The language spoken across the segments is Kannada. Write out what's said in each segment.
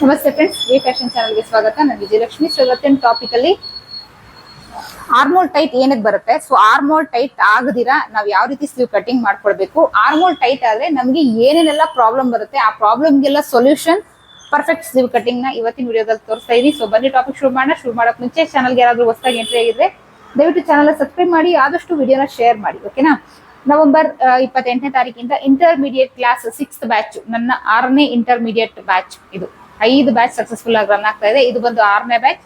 ನಮಸ್ತೆ ಫ್ರೆಂಡ್ಸ್ ವಿ ಫ್ಯಾಷನ್ ಚಾನಲ್ಗೆ ಸ್ವಾಗತ. ನಾನು ವಿಜಯಲಕ್ಷ್ಮಿ. ಸೊ ಇವತ್ತಿನ ಟಾಪಿಕ್ ಅಲ್ಲಿ ಆರ್ಮೋಲ್ ಟೈಟ್ ಏನಕ್ಕೆ ಬರುತ್ತೆ? ಸೊ ಆರ್ಮೋಲ್ ಟೈಟ್ ಆಗದಿರಾ ನಾವು ಯಾವ ರೀತಿ ಸ್ಲೀವ್ ಕಟಿಂಗ್ ಮಾಡ್ಕೊಳ್ಬೇಕು? ಆರ್ಮೋಲ್ ಟೈಟ್ ಆದ್ರೆ ನಮಗೆ ಏನೇನೆಲ್ಲ ಪ್ರಾಬ್ಲಮ್ ಬರುತ್ತೆ? ಆ ಪ್ರಾಬ್ಲಮ್ಗೆಲ್ಲ ಸೊಲ್ಯೂಷನ್ ಪರ್ಫೆಕ್ಟ್ ಸ್ಲೀವ್ ಕಟಿಂಗ್ನ ಇವತ್ತಿನ ವಿಡಿಯೋದಲ್ಲಿ ತೋರಿಸ್ತಾ ಇದೀನಿ. ಸೊ ಬನ್ನಿ ಟಾಪಿಕ್ ಶುರು ಮಾಡೋಣ. ಶುರು ಮಾಡಕ್ ಮುಂಚೆ ಚಾನಲ್ಗೆ ಯಾರಾದ್ರೂ ಹೊಸದಾಗಿ ಎಂಟ್ರಿ ಆಗಿದ್ರೆ ದಯವಿಟ್ಟು ಚಾನಲ್ ಸಬ್ಸ್ಕ್ರೈಬ್ ಮಾಡಿ, ಆದಷ್ಟು ವಿಡಿಯೋನ ಶೇರ್ ಮಾಡಿ ಓಕೆನಾ ನವೆಂಬರ್ ಇಪ್ಪತ್ತೆಂಟನೇ ತಾರೀಕಿಂದ ಇಂಟರ್ಮೀಡಿಯೇಟ್ ಕ್ಲಾಸ್ ಸಿಕ್ಸ್ತ್ ಬ್ಯಾಚ್ ನನ್ನ ಆರನೇ ಇಂಟರ್ಮೀಡಿಯೇಟ್ ಬ್ಯಾಚ್ ಇದು. ಐದು ಬ್ಯಾಚ್ ಸಕ್ಸಸ್ಫುಲ್ ಆಗಿ ರನ್ ಆಗ್ತಾ ಇದೆ. ಇದು ಬಂದು ಆರನೇ ಬ್ಯಾಚ್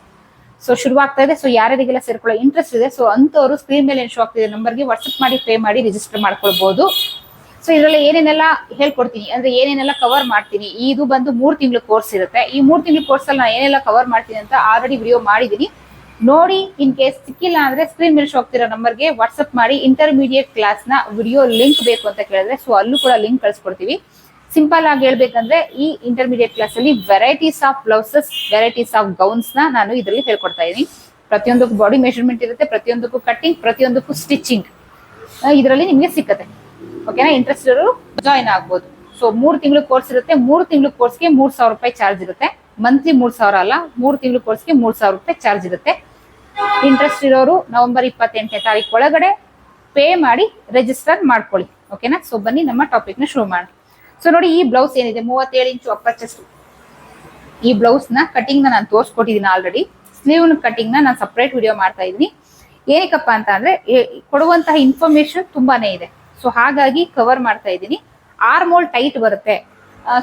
ಸೊ ಶುರುವಾಗ್ತಾ ಇದೆ. ಸೊ ಯಾರ್ಯಾರಿಗೆಲ್ಲ ಸೇರ್ಕೊಳ್ಳೋ ಇಂಟ್ರೆಸ್ಟ್ ಇದೆ? ಸೊ ಅಂತವರು ಸ್ಕ್ರೀನ್ ಮೇಲೆ ಏನು ಶೋ ಆಗ್ತಿದೆ ನಂಬರ್ಗೆ ವಾಟ್ಸ್ಆಪ್ ಮಾಡಿ ಪೇ ಮಾಡಿ ರಿಜಿಸ್ಟರ್ ಮಾಡ್ಕೊಳ್ಬಹುದು ಸೊ ಇದರಲ್ಲಿ ಏನೇನೆಲ್ಲ ಹೇಳ್ಕೊಡ್ತೀನಿ. ಅಂದ್ರೆ ಏನೇನೆಲ್ಲ ಕವರ್ ಮಾಡ್ತೀನಿ. ಇದು ಬಂದು ಮೂರ್ ತಿಂಗಳು ಕೋರ್ಸ್ ಇರುತ್ತೆ. ಈ ಮೂರ್ ತಿಂಗಳು ಕೋರ್ಸ್ ಅಲ್ಲಿ ನಾನು ಏನೆಲ್ಲ ಕವರ್ ಮಾಡ್ತೀನಿ ಅಂತ ಆಲ್ರೆಡಿ ವಿಡಿಯೋ ಮಾಡಿದೀನಿ ನೋಡಿ ಇನ್ ಕೇಸ್ ಸಿಕ್ಕಿಲ್ಲ ಅಂದ್ರೆ ಸ್ಕ್ರೀನ್ ಮೇಲೆ ಶೋ ಆಗ್ತಿರೋ ನಂಬರ್ಗೆ ವಾಟ್ಸ್ಆಪ್ ಮಾಡಿ ಇಂಟರ್ಮೀಡಿಯೇಟ್ ಕ್ಲಾಸ್ನ ವಿಡಿಯೋ ಲಿಂಕ್ ಬೇಕು ಅಂತ ಕೇಳಿದ್ರೆ ಸೊ ಅಲ್ಲೂ ಕೂಡ ಲಿಂಕ್ ಕಳ್ಸಿಕೊಡ್ತೀವಿ. ಸಿಂಪಲ್ ಆಗಿ ಹೇಳ್ಬೇಕಂದ್ರೆ ಈ ಇಂಟರ್ಮೀಡಿಯೇಟ್ ಕ್ಲಾಸ್ ಅಲ್ಲಿ varieties of blouses varieties of ಗೌನ್ಸ್ನ ನಾನು ಇದರಲ್ಲಿ ಹೇಳ್ಕೊಡ್ತಾ ಇದ್ದೀನಿ ಪ್ರತಿಯೊಂದಕ್ಕೂ ಬಾಡಿ ಮೆಷರ್ಮೆಂಟ್ ಇರುತ್ತೆ, ಪ್ರತಿಯೊಂದಕ್ಕೂ ಕಟ್ಟಿಂಗ್ ಪ್ರತಿಯೊಂದಕ್ಕೂ ಸ್ಟಿಚಿಂಗ್ ಇದರಲ್ಲಿ ನಿಮಗೆ ಸಿಕ್ಕತ್ತೆ. ಓಕೆನಾ ಇಂಟ್ರೆಸ್ಟ್ ಇರೋರು ಜಾಯಿನ್ ಆಗ್ಬೋದು. ಸೊ ಮೂರು ತಿಂಗಳು ಕೋರ್ಸ್ ಇರುತ್ತೆ. ಮೂರು ತಿಂಗಳು ಕೋರ್ಸ್ಗೆ ಮೂರು ಸಾವಿರ ರೂಪಾಯಿ ಚಾರ್ಜ್ ಇರುತ್ತೆ. ಮಂತ್ಲಿ ಮೂರು ಸಾವಿರ ಅಲ್ಲ, ಮೂರು ತಿಂಗಳು ಕೋರ್ಸ್ಗೆ ಮೂರು ಸಾವಿರ ರೂಪಾಯಿ ಚಾರ್ಜ್ ಇರುತ್ತೆ. ಇಂಟ್ರೆಸ್ಟ್ ಇರೋರು ನವೆಂಬರ್ ಇಪ್ಪತ್ತೆಂಟನೇ ತಾರೀಕು ಒಳಗಡೆ ಪೇ ಮಾಡಿ ರಿಜಿಸ್ಟರ್ ಮಾಡ್ಕೊಳ್ಳಿ. ಓಕೆನಾ ಸೊ ಬನ್ನಿ, ನಮ್ಮ ಟಾಪಿಕ್ನ ಶುರು ಮಾಡೋಣ. ಸೊ ನೋಡಿ ಈ ಬ್ಲೌಸ್ ಏನಿದೆ? ಮೂವತ್ತೇಳು ಇಂಚು ಅಪ್ಪರ್ ಚೆಸ್ಟ್ ಈ ಬ್ಲೌಸ್ನ ಕಟಿಂಗ್ನ ನಾನು ತೋರಿಸ್ಕೊಟ್ಟಿದ್ದೀನಿ ಆಲ್ರೆಡಿ ಸ್ಲೀವ್ ಕಟಿಂಗ್ನ ನಾನು ಸಪ್ರೇಟ್ ವಿಡಿಯೋ ಮಾಡ್ತಾ ಇದ್ದೀನಿ. ಏನಕ್ಕಪ್ಪ ಅಂತ ಅಂದ್ರೆ ಕೊಡುವಂತಹ ಇನ್ಫಾರ್ಮೇಶನ್ ತುಂಬಾನೇ ಇದೆ. ಸೊ ಹಾಗಾಗಿ ಕವರ್ ಮಾಡ್ತಾ ಇದ್ದೀನಿ. ಆರ್ಮೋಲ್ ಟೈಟ್ ಬರುತ್ತೆ.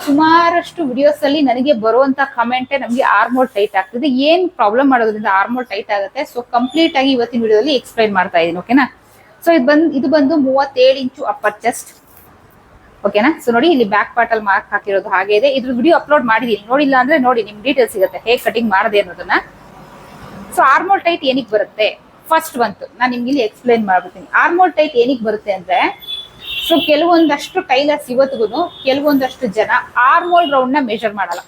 ಸುಮಾರಷ್ಟು ವಿಡಿಯೋಸ್ ಅಲ್ಲಿ ನನಗೆ ಬರುವಂತಹ ಕಮೆಂಟ್ ನಮಗೆ ಆರ್ಮೋಲ್ ಟೈಟ್ ಆಗ್ತದೆ. ಏನ್ ಪ್ರಾಬ್ಲಮ್ ಮಾಡೋದ್ರಿಂದ ಆರ್ಮೋಲ್ ಟೈಟ್ ಆಗುತ್ತೆ? ಸೊ ಕಂಪ್ಲೀಟ್ ಆಗಿ ಇವತ್ತಿನ ವಿಡಿಯೋದಲ್ಲಿ ಎಕ್ಸ್ಪ್ಲೈನ್ ಮಾಡ್ತಾ ಇದ್ದೀನಿ ಓಕೆನಾ ಸೊ ಇದು ಬಂದು ಇದು ಬಂದು ಮೂವತ್ತೇಳು ಇಂಚು ಅಪ್ಪರ್ ಚೆಸ್ಟ್ ಓಕೆನಾ ಸೊ ನೋಡಿ, ಇಲ್ಲಿ ಬ್ಯಾಕ್ ಪಾರ್ಟ್ ಅಲ್ಲಿ ಮಾರ್ಕ್ ಹಾಕಿರೋದು ಹಾಗೆ ಇದೆ. ಇದ್ರ ವಿಡಿಯೋ ಅಪ್ಲೋಡ್ ಮಾಡಿದೀನಿ ನೋಡಿಲ್ಲ ಅಂದ್ರೆ ನೋಡಿ ನಿಮ್ ಡೀಟೇಲ್ಸ್ ಸಿಗುತ್ತೆ. ಹೇಗೆ ಕಟಿಂಗ್ ಮಾಡದೆ ಅನ್ನೋದನ್ನ. ಸೊ ಆರ್ಮೋಲ್ ಟೈಟ್ ಏನಕ್ಕೆ ಬರುತ್ತೆ? ಫಸ್ಟ್ ಬಂತು. ನಾನು ನಿಮ್ಗೆ ಇಲ್ಲಿ ಎಕ್ಸ್ಪ್ಲೈನ್ ಮಾಡ್ಬಿಡ್ತೀನಿ. ಆರ್ಮೋಲ್ ಟೈಟ್ ಏನಕ್ಕೆ ಬರುತ್ತೆ ಅಂದ್ರೆ ಸೊ ಕೆಲವೊಂದಷ್ಟು ಟೈಲರ್ಸ್ ಇವತ್ತಿಗೂ ಕೆಲವೊಂದಷ್ಟು ಜನ ಆರ್ಮೋಲ್ ರೌಂಡ್ನ ಮೆಜರ್ ಮಾಡಲ್ಲ.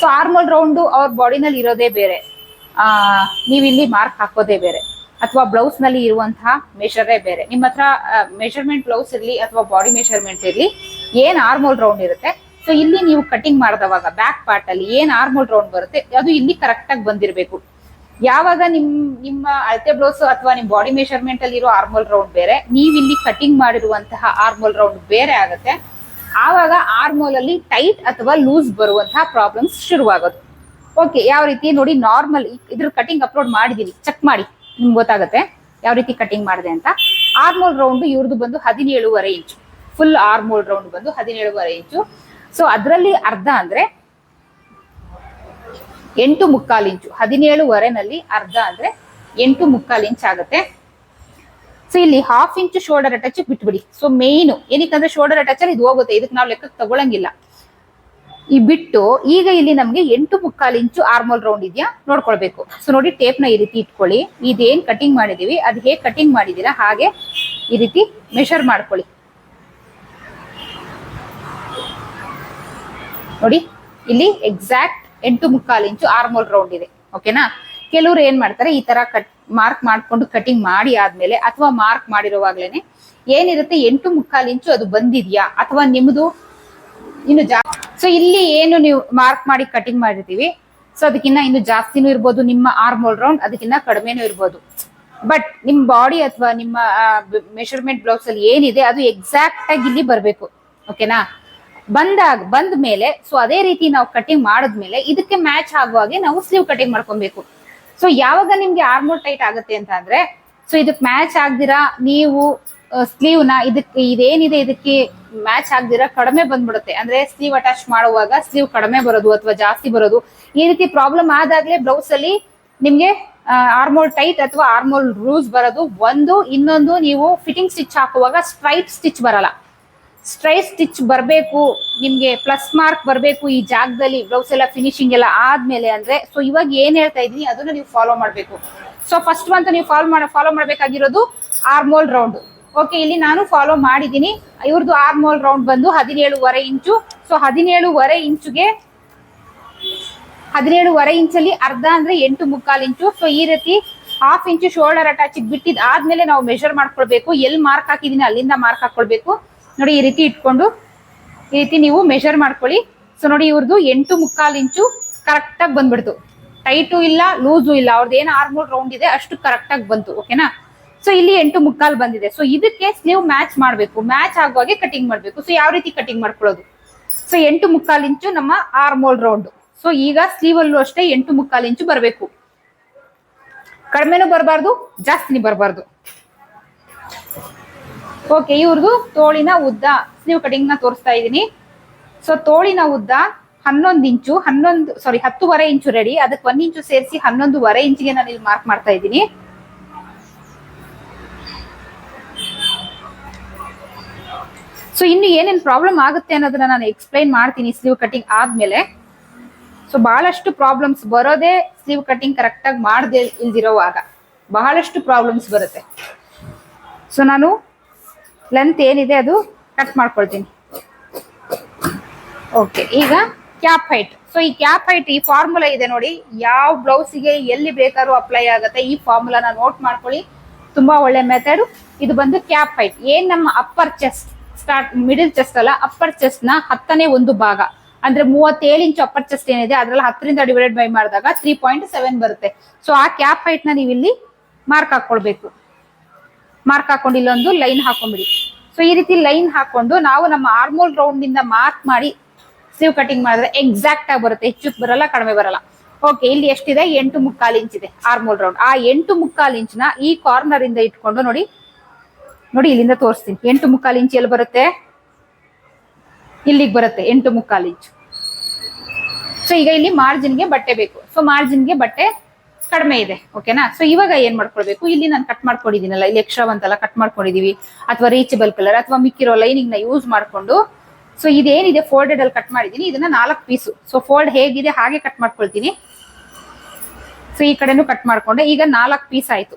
ಸೊ ಆರ್ಮೋಲ್ ರೌಂಡ್ ಅವ್ರ ಬಾಡಿನಲ್ಲಿ ಇರೋದೇ ಬೇರೆ. ಆ ನೀವು ಇಲ್ಲಿ ಮಾರ್ಕ್ ಹಾಕೋದೇ ಬೇರೆ. ಅಥವಾ ಬ್ಲೌಸ್ನಲ್ಲಿ ಇರುವಂತಹ ಮೆಷರೇ ಬೇರೆ. ನಿಮ್ಮ ಹತ್ರ ಮೆಷರ್ಮೆಂಟ್ ಬ್ಲೌಸ್ ಇರಲಿ ಅಥವಾ ಬಾಡಿ ಮೆಷರ್ಮೆಂಟ್ ಇರಲಿ, ಏನ್ ಆರ್ಮೋಲ್ ರೌಂಡ್ ಇರುತ್ತೆ? ಸೊ ಇಲ್ಲಿ ನೀವು ಕಟಿಂಗ್ ಮಾಡಿದವಾಗ ಬ್ಯಾಕ್ ಪಾರ್ಟ್ ಅಲ್ಲಿ ಏನ್ ಆರ್ಮೋಲ್ ರೌಂಡ್ ಬರುತ್ತೆ, ಅದು ಇಲ್ಲಿ ಕರೆಕ್ಟ್ ಆಗಿ ಬಂದಿರಬೇಕು. ಯಾವಾಗ ನಿಮ್, ನಿಮ್ಮ ಅಳತೆ ಬ್ಲೌಸ್ ಅಥವಾ ನಿಮ್ ಬಾಡಿ ಮೆಷರ್ಮೆಂಟ್ ಅಲ್ಲಿ ಇರೋ ಆರ್ಮೋಲ್ ರೌಂಡ್ ಬೇರೆ, ನೀವು ಇಲ್ಲಿ ಕಟಿಂಗ್ ಮಾಡಿರುವಂತಹ ಆರ್ಮೋಲ್ ರೌಂಡ್ ಬೇರೆ ಆಗುತ್ತೆ. ಆವಾಗ ಆರ್ಮೋಲ್ ಅಲ್ಲಿ ಟೈಟ್ ಅಥವಾ ಲೂಸ್ ಬರುವಂತಹ ಪ್ರಾಬ್ಲಮ್ಸ್ ಶುರುವಾಗೋದು. ಓಕೆ ಯಾವ ರೀತಿ? ನೋಡಿ ನಾರ್ಮಲ್ ಇದ್ರ ಕಟಿಂಗ್ ಅಪ್ಲೋಡ್ ಮಾಡಿದೀನಿ. ಚೆಕ್ ಮಾಡಿ. ನಿಮ್ಗೆ ಗೊತ್ತಾಗುತ್ತೆ ಯಾವ ರೀತಿ ಕಟಿಂಗ್ ಮಾಡಿದೆ ಅಂತ. ಆರ್ಮೋಲ್ ರೌಂಡ್ ಇವ್ರದ್ದು ಬಂದು ಹದಿನೇಳುವರೆ ಇಂಚು ಫುಲ್ ಆರ್ಮೋಲ್ ರೌಂಡ್ ಬಂದು ಹದಿನೇಳುವರೆ ಇಂಚು ಸೊ ಅದರಲ್ಲಿ ಅರ್ಧ ಅಂದ್ರೆ ಎಂಟು ಮುಕ್ಕಾಲು ಇಂಚು ಹದಿನೇಳುವರೆನಲ್ಲಿ ಅರ್ಧ ಅಂದ್ರೆ ಎಂಟು ಮುಕ್ಕಾಲು ಇಂಚ್ ಆಗುತ್ತೆ. ಸೊ ಇಲ್ಲಿ ಹಾಫ್ ಇಂಚು ಶೋಲ್ಡರ್ ಅಟ್ಯಾಚ್ ಬಿಟ್ಬಿಡಿ. ಸೊ ಮೇನ್ ಏನಕ್ಕಂದ್ರೆ ಶೋಲ್ಡರ್ ಅಟ್ಯಾಚ್ ಅಲ್ಲಿ ಇದು ಹೋಗುತ್ತೆ. ಇದಕ್ಕೆ ನಾವು ಲೆಕ್ಕಕ್ಕೆ ತಗೊಳಂಗಿಲ್ಲ. ಈ ಬಿಟ್ಟು ಈಗ ಇಲ್ಲಿ ನಮ್ಗೆ ಎಂಟು ಮುಕ್ಕಾಲು ಇಂಚು ಆರ್ಮೋಲ್ ರೌಂಡ್ ಇದೆಯಾ? ನೋಡ್ಕೊಳ್ಬೇಕು. ಸೊ ನೋಡಿ ಟೇಪ್ನ ಈ ರೀತಿ ಇಟ್ಕೊಳ್ಳಿ. ಇದೇನ್ ಕಟಿಂಗ್ ಮಾಡಿದೀವಿ? ಅದ್ ಹೇಗ್ ಕಟಿಂಗ್ ಮಾಡಿದೀರಾ? ಹಾಗೆ ಈ ರೀತಿ ಮೆಷರ್ ಮಾಡ್ಕೊಳ್ಳಿ. ನೋಡಿ, ಇಲ್ಲಿ ಎಕ್ಸಾಕ್ಟ್ ಎಂಟು ಮುಕ್ಕಾಲು ಇಂಚು ಆರ್ಮೋಲ್ ರೌಂಡ್ ಇದೆ. ಓಕೆನಾ ಕೆಲವರು ಏನ್ ಮಾಡ್ತಾರೆ? ಈ ತರ ಕಟ್ ಮಾರ್ಕ್ ಮಾಡ್ಕೊಂಡು ಕಟಿಂಗ್ ಮಾಡಿ ಆದ್ಮೇಲೆ ಅಥವಾ ಮಾರ್ಕ್ ಮಾಡಿರುವಾಗ್ಲೇನೆ ಏನಿರುತ್ತೆ ಎಂಟು ಮುಕ್ಕಾಲು ಇಂಚು ಅದು ಬಂದಿದ್ಯಾ? ಅಥವಾ ನಿಮ್ದು ಇನ್ನು ಸೊ ಇಲ್ಲಿ ಏನು ನೀವು ಮಾರ್ಕ್ ಮಾಡಿ ಕಟಿಂಗ್ ಮಾಡಿರ್ತೀವಿ ಸೊ ಅದಕ್ಕಿಂತ ಇನ್ನು ಜಾಸ್ತಿನೂ ಇರ್ಬೋದು, ನಿಮ್ಮ ಆರ್ಮೋಲ್ ರೌಂಡ್ ಅದಕ್ಕಿಂತ ಕಡಿಮೆನೂ ಇರ್ಬೋದು. ಬಟ್ ನಿಮ್ ಬಾಡಿ ಅಥವಾ ನಿಮ್ಮ ಮೆಷರ್ಮೆಂಟ್ ಬ್ಲೌಸ್ ಅಲ್ಲಿ ಏನಿದೆ ಅದು ಎಕ್ಸಾಕ್ಟ್ ಆಗಿ ಇಲ್ಲಿ ಬರ್ಬೇಕು. ಓಕೆನಾ ಬಂದಾಗ ಬಂದ ಮೇಲೆ ಸೊ ಅದೇ ರೀತಿ ನಾವು ಕಟಿಂಗ್ ಮಾಡಿದ್ಮೇಲೆ ಇದಕ್ಕೆ ಮ್ಯಾಚ್ ಆಗುವಾಗೆ ನಾವು ಸ್ಲೀವ್ ಕಟಿಂಗ್ ಮಾಡ್ಕೊಬೇಕು. ಸೊ ಯಾವಾಗ ನಿಮ್ಗೆ ಆರ್ಮೋಲ್ ಟೈಟ್ ಆಗುತ್ತೆ ಅಂತ ಅಂದ್ರೆ ಸೊ ಇದಕ್ಕೆ ಮ್ಯಾಚ್ ಆಗ್ದಿರಾ, ನೀವು ಸ್ಲೀವ್ ಇದಕ್ಕೆ ಇದೇನಿದೆ ಇದಕ್ಕೆ ಮ್ಯಾಚ್ ಆಗದಿರ ಕಡಿಮೆ ಬಂದ್ಬಿಡುತ್ತೆ. ಅಂದ್ರೆ ಸ್ಲೀವ್ ಅಟ್ಯಾಚ್ ಮಾಡುವಾಗ ಸ್ಲೀವ್ ಕಡಿಮೆ ಬರೋದು ಅಥವಾ ಜಾಸ್ತಿ ಬರೋದು. ಈ ರೀತಿ ಪ್ರಾಬ್ಲಮ್ ಆದಾಗ್ಲೇ ಬ್ಲೌಸ್ ಅಲ್ಲಿ ನಿಮ್ಗೆ ಆರ್ಮೋಲ್ ಟೈಟ್ ಅಥವಾ ಆರ್ಮೋಲ್ ರೂಸ್ ಬರೋದು. ಒಂದು, ಇನ್ನೊಂದು ನೀವು ಫಿಟ್ಟಿಂಗ್ ಸ್ಟಿಚ್ ಹಾಕುವಾಗ ಸ್ಟ್ರೈಟ್ ಸ್ಟಿಚ್ ಬರಲ್ಲ. ಸ್ಟ್ರೈಟ್ ಸ್ಟಿಚ್ ಬರಬೇಕು, ನಿಮ್ಗೆ ಪ್ಲಸ್ ಮಾರ್ಕ್ ಬರಬೇಕು ಈ ಜಾಗದಲ್ಲಿ ಬ್ಲೌಸ್ ಎಲ್ಲ ಫಿನಿಶಿಂಗ್ ಎಲ್ಲ ಆದ್ಮೇಲೆ ಅಂದ್ರೆ. ಸೊ ಇವಾಗ ಏನ್ ಹೇಳ್ತಾ ಇದೀನಿ ಅದನ್ನ ನೀವು ಫಾಲೋ ಮಾಡಬೇಕು. ಸೊ ಫಸ್ಟ್ ಅಂತ ನೀವು ಫಾಲೋ ಮಾಡ ಫಾಲೋ ಮಾಡಬೇಕಾಗಿರೋದು ಆರ್ಮೋಲ್ ರೌಂಡ್ ಓಕೆ ಇಲ್ಲಿ ನಾನು ಫಾಲೋ ಮಾಡಿದ್ದೀನಿ. ಇವ್ರದ್ದು ಆರ್ಮೋಲ್ ರೌಂಡ್ ಬಂದು ಹದಿನೇಳುವರೆ ಇಂಚು. ಸೊ ಹದಿನೇಳುವರೆ ಇಂಚುಗೆ ಹದಿನೇಳುವರೆ ಇಂಚಲ್ಲಿ ಅರ್ಧ ಅಂದ್ರೆ ಎಂಟು ಮುಕ್ಕಾಲು ಇಂಚು. ಸೊ ಈ ರೀತಿ ಹಾಫ್ ಇಂಚು ಶೋಲ್ಡರ್ ಅಟ್ಯಾಚ್ ಬಿಟ್ಟಿದ್ ಆದ್ಮೇಲೆ ನಾವು ಮೆಷರ್ ಮಾಡ್ಕೊಳ್ಬೇಕು. ಎಲ್ಲಿ ಮಾರ್ಕ್ ಹಾಕಿದೀನಿ ಅಲ್ಲಿಂದ ಮಾರ್ಕ್ ಹಾಕೊಳ್ಬೇಕು. ನೋಡಿ, ಈ ರೀತಿ ಇಟ್ಕೊಂಡು ಈ ರೀತಿ ನೀವು ಮೆಷರ್ ಮಾಡ್ಕೊಳ್ಳಿ. ಸೊ ನೋಡಿ ಇವ್ರದ್ದು ಎಂಟು ಮುಕ್ಕಾಲು ಇಂಚು ಕರೆಕ್ಟಾಗಿ ಬಂದ್ಬಿಡ್ತು. ಟೈಟು ಇಲ್ಲ ಲೂಸು ಇಲ್ಲ. ಅವ್ರದ್ದು ಏನು ಆರ್ಮೋಲ್ ರೌಂಡ್ ಇದೆ, ಅಷ್ಟು ಕರೆಕ್ಟಾಗಿ ಬಂತು. ಓಕೆನಾ ಸೊ ಇಲ್ಲಿ ಎಂಟು ಮುಕ್ಕಾಲ್ ಬಂದಿದೆ. ಸೊ ಇದಕ್ಕೆ ಸ್ಲೀವ್ ಮ್ಯಾಚ್ ಮಾಡಬೇಕು. ಮ್ಯಾಚ್ ಆಗುವಾಗೆ ಕಟಿಂಗ್ ಮಾಡಬೇಕು. ಸೊ ಯಾವ ರೀತಿ ಕಟಿಂಗ್ ಮಾಡ್ಕೊಳ್ಳೋದು? ಸೊ ಎಂಟು ಮುಕ್ಕಾಲು ಇಂಚು ನಮ್ಮ ಆರ್ಮೋಲ್ ರೌಂಡ್ ಸೊ ಈಗ ಸ್ಲೀವ್ ಅಲ್ಲೂ ಅಷ್ಟೇ ಎಂಟು ಮುಕ್ಕಾಲು ಇಂಚು ಬರಬೇಕು. ಕಡಿಮೆನೂ ಬರಬಾರ್ದು, ಜಾಸ್ತಿನೂ ಬರಬಾರ್ದು. ಓಕೆ ಇವ್ರದ್ದು ತೋಳಿನ ಉದ್ದ. ಸ್ಲೀವ್ ಕಟಿಂಗ್ನ ತೋರಿಸ್ತಾ ಇದ್ದೀನಿ. ಸೊ ತೋಳಿನ ಉದ್ದ ಹನ್ನೊಂದು ಇಂಚು, ಹನ್ನೊಂದು ಸಾರಿ ಹತ್ತುವರೆ ಇಂಚು ರೆಡಿ ಅದಕ್ಕೆ ಒಂದ್ ಇಂಚು ಸೇರಿಸಿ ಹನ್ನೊಂದುವರೆ ಇಂಚಿಗೆ ನಾನು ಇಲ್ಲಿ ಮಾರ್ಕ್ ಮಾಡ್ತಾ ಇದ್ದೀನಿ. ಸೊ ಇನ್ನು ಏನೇನು ಪ್ರಾಬ್ಲಮ್ ಆಗುತ್ತೆ ಅನ್ನೋದನ್ನ ನಾನು ಎಕ್ಸ್ಪ್ಲೈನ್ ಮಾಡ್ತೀನಿ ಸ್ಲೀವ್ ಕಟಿಂಗ್ ಆದ್ಮೇಲೆ. ಸೊ ಬಹಳಷ್ಟು ಪ್ರಾಬ್ಲಮ್ಸ್ ಬರೋದೇ ಸ್ಲೀವ್ ಕಟಿಂಗ್ ಕರೆಕ್ಟಾಗಿ ಮಾಡದೆ ಇಲ್ದಿರೋವಾಗ ಬಹಳಷ್ಟು ಪ್ರಾಬ್ಲಮ್ಸ್ ಬರುತ್ತೆ. ಸೊ ನಾನು ಲೆಂತ್ ಏನಿದೆ ಅದು ಕಟ್ ಮಾಡ್ಕೊಳ್ತೀನಿ. ಓಕೆ ಈಗ ಕ್ಯಾಪ್ ಹೈಟ್ ಸೊ ಈ ಕ್ಯಾಪ್ ಹೈಟ್ ಈ ಫಾರ್ಮುಲಾ ಇದೆ ನೋಡಿ. ಯಾವ ಬ್ಲೌಸಿಗೆ ಎಲ್ಲಿ ಬೇಕಾದ್ರೂ ಅಪ್ಲೈ ಆಗುತ್ತೆ ಈ ಫಾರ್ಮುಲಾನ ನೋಟ್ ಮಾಡ್ಕೊಳ್ಳಿ. ತುಂಬಾ ಒಳ್ಳೆ ಮೆಥಡ್ ಇದು ಬಂದು ಕ್ಯಾಪ್ ಹೈಟ್ ಏನ್ ನಮ್ಮ upper chest start middle chest ಅಲ್ಲ ಅಪ್ಪರ್ ಚೆಸ್ಟ್ನ ಹತ್ತನೇ ಒಂದು ಭಾಗ. ಅಂದ್ರೆ ಮೂವತ್ತೇಳು ಇಂಚ್ ಅಪ್ಪರ್ ಚೆಸ್ಟ್ ಏನಿದೆ, ಅದ್ರಲ್ಲಿ ಹತ್ತರಿಂದ ಡಿವೈಡೆಡ್ ಬೈ ಮಾಡಿದಾಗ ತ್ರೀ ಪಾಯಿಂಟ್ ಸೆವೆನ್ ಬರುತ್ತೆ. ಸೊ ಆ ಕ್ಯಾಪ್ ಹೈಟ್ನ ನೀವು ಇಲ್ಲಿ ಮಾರ್ಕ್ ಹಾಕೊಳ್ಬೇಕು. ಮಾರ್ಕ್ ಹಾಕೊಂಡು ಇಲ್ಲೊಂದು ಲೈನ್ ಹಾಕೊಂಡ್ಬಿಡಿ. ಸೊ ಈ ರೀತಿ ಲೈನ್ ಹಾಕೊಂಡು ನಾವು ನಮ್ಮ ಆರ್ಮೋಲ್ ರೌಂಡ್ನಿಂದ ಮಾರ್ಕ್ ಮಾಡಿ ಸ್ಲೀವ್ ಕಟಿಂಗ್ ಮಾಡಿದ್ರೆ ಎಕ್ಸಾಕ್ಟ್ ಆಗಿ ಬರುತ್ತೆ. ಹೆಚ್ಚು ಬರಲ್ಲ, ಕಡಿಮೆ ಬರಲ್ಲ. ಓಕೆ ಇಲ್ಲಿ ಎಷ್ಟಿದೆ? ಎಂಟು ಮುಕ್ಕಾಲು ಇಂಚ್ ಇದೆ ಆರ್ಮೋಲ್ ರೌಂಡ್ ಆ ಎಂಟು ಮುಕ್ಕಾಲು ಇಂಚ್ನ ಈ ಕಾರ್ನರ್ ಇಂದ ಇಟ್ಕೊಂಡು ನೋಡಿ ನೋಡಿ ಇಲ್ಲಿಂದ ತೋರಿಸ್ತೀನಿ. ಎಂಟು ಮುಕ್ಕಾಲು ಇಂಚು ಎಲ್ಲಿ ಬರುತ್ತೆ? ಇಲ್ಲಿಗೆ ಬರುತ್ತೆ, ಎಂಟು ಮುಕ್ಕಾಲು ಇಂಚ್. ಸೊ ಈಗ ಇಲ್ಲಿ ಮಾರ್ಜಿನ್ಗೆ ಬಟ್ಟೆ ಬೇಕು. ಸೊ ಮಾರ್ಜಿನ್ಗೆ ಬಟ್ಟೆ ಕಡಿಮೆ ಇದೆ ಓಕೆನಾ ಸೊ ಇವಾಗ ಏನ್ ಮಾಡ್ಕೊಳ್ಬೇಕು? ಇಲ್ಲಿ ನಾನು ಕಟ್ ಮಾಡ್ಕೊಂಡಿದ್ದೀನಲ್ಲ, ಇಲ್ಲಿ ಎಕ್ಸ್ಟ್ರಾ ಬಂತಲ್ಲ ಕಟ್ ಮಾಡ್ಕೊಂಡಿದೀವಿ. ಅಥವಾ ರೀಚಬಲ್ ಕಲರ್ ಅಥವಾ ಮಿಕ್ಕಿರೋ ಲೈನಿಂಗ್ನ ಯೂಸ್ ಮಾಡ್ಕೊಂಡು. ಸೊ ಇದೇನಿದೆ? ಫೋಲ್ಡೆಡ್ ಅಲ್ಲಿ ಕಟ್ ಮಾಡಿದೀನಿ ಇದನ್ನ ನಾಲ್ಕು ಪೀಸು ಸೊ ಫೋಲ್ಡ್ ಹೇಗಿದೆ? ಹಾಗೆ ಕಟ್ ಮಾಡ್ಕೊಳ್ತೀನಿ. ಸೊ ಈ ಕಡೆನೂ ಕಟ್ ಮಾಡ್ಕೊಂಡೆ. ಈಗ ನಾಲ್ಕು ಪೀಸ್ ಆಯ್ತು